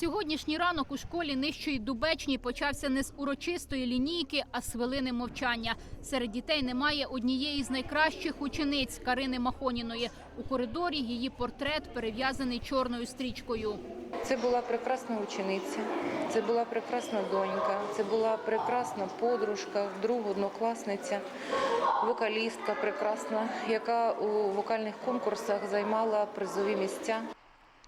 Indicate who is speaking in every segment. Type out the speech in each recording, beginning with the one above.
Speaker 1: Сьогоднішній ранок у школі нижчої Дубечні почався не з урочистої лінійки, а з хвилини мовчання. Серед дітей немає однієї з найкращих учениць Карини Махоніної. У коридорі її портрет перев'язаний чорною стрічкою.
Speaker 2: Це була прекрасна учениця, це була прекрасна донька, це була прекрасна подружка, друг, однокласниця, вокалістка прекрасна, яка у вокальних конкурсах займала призові місця.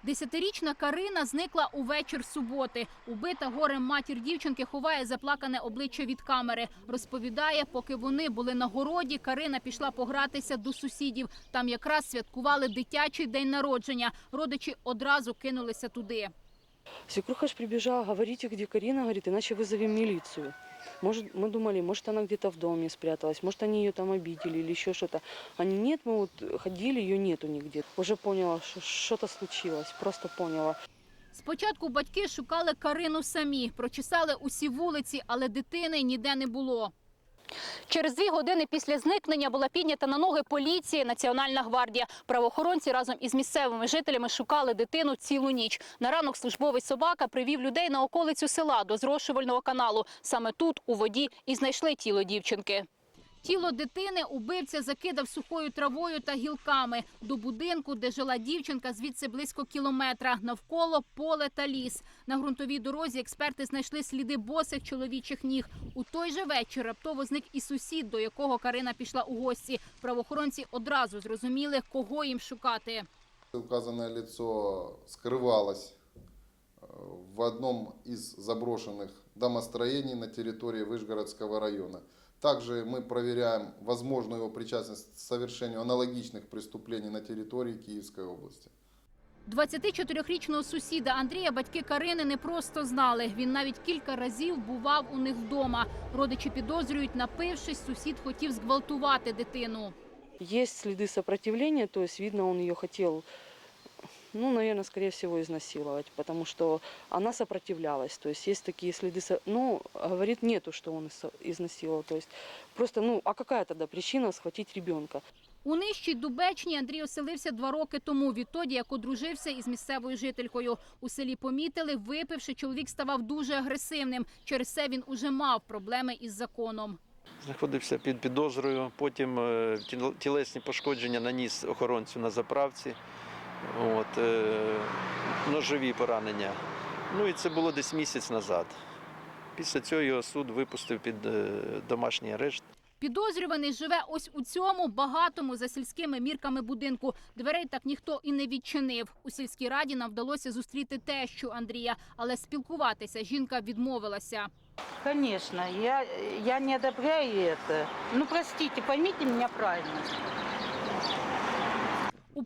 Speaker 1: Десятирічна Карина зникла у вечір суботи. Убита горем матір дівчинки ховає заплакане обличчя від камери. Розповідає, поки вони були на городі, Карина пішла погратися до сусідів. Там якраз святкували дитячий день народження. Родичі одразу кинулися туди.
Speaker 3: Свекруха ж прибежала, говорите, где Карина, говорит, иначе вызовем милицию. Может, мы думали, может, она где-то в доме спряталась, может, они ее там обидели или еще что-то. Они, нет, мы вот ходили, ее нету нигде. Уже поняла, что что-то случилось, просто поняла.
Speaker 1: Спочатку батьки шукали Карину самі, прочесали усі вулиці, але дитини ніде не було. Через дві години після зникнення була піднята на ноги поліція, Національна гвардія. Правоохоронці разом із місцевими жителями шукали дитину цілу ніч. На ранок службовий собака привів людей на околицю села до зрошувального каналу. Саме тут, у воді, і знайшли тіло дівчинки. Тіло дитини убивця закидав сухою травою та гілками. До будинку, де жила дівчинка, звідси близько кілометра. Навколо поле та ліс. На ґрунтовій дорозі експерти знайшли сліди босих чоловічих ніг. У той же вечір раптово зник і сусід, до якого Карина пішла у гості. Правоохоронці одразу зрозуміли, кого їм шукати.
Speaker 4: Указанное лицо скрывалось э, в одном из заброшенных домостроений на территории Вышгородского района. Также мы проверяем возможную его причастность к совершению аналогичных преступлений на территории Киевской области.
Speaker 1: 24-річного сусіда Андрія батьки Карини не просто знали. Він навіть кілька разів бував у них вдома. Родичі підозрюють, напившись, сусід хотів зґвалтувати дитину.
Speaker 3: Есть следы сопротивления, то есть, видно, он ее хотел, ну, наверное, скорее всего, изнасиловать, потому что она сопротивлялась. То есть есть такие следы, ну, говорит, нету, что он изнасиловал. То есть просто, ну, а какая тогда причина схватить ребенка?
Speaker 1: У нижчій Дубечні Андрій оселився два роки тому, відтоді як одружився із місцевою жителькою. У селі помітили, випивши, чоловік ставав дуже агресивним. Через це він уже мав проблеми із законом.
Speaker 5: Знаходився під підозрою, потім е, тілесні пошкодження наніс охоронцю на заправці, от, е, ножові поранення. Ну і це було десь місяць назад. Після цього його суд випустив під е, домашній арешт.
Speaker 1: Підозрюваний живе ось у цьому багатому за сільськими мірками будинку. Дверей так ніхто і не відчинив. У сільській раді нам вдалося зустріти тещу Андрія, але спілкуватися жінка відмовилася.
Speaker 6: Конечно, я, я не одобряю это. Ну, простите, поймите меня правильно.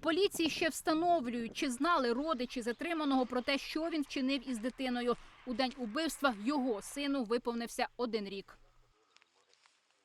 Speaker 1: Поліції ще встановлюють, чи знали родичі затриманого про те, що він вчинив із дитиною. У день убивства його сину виповнився один рік.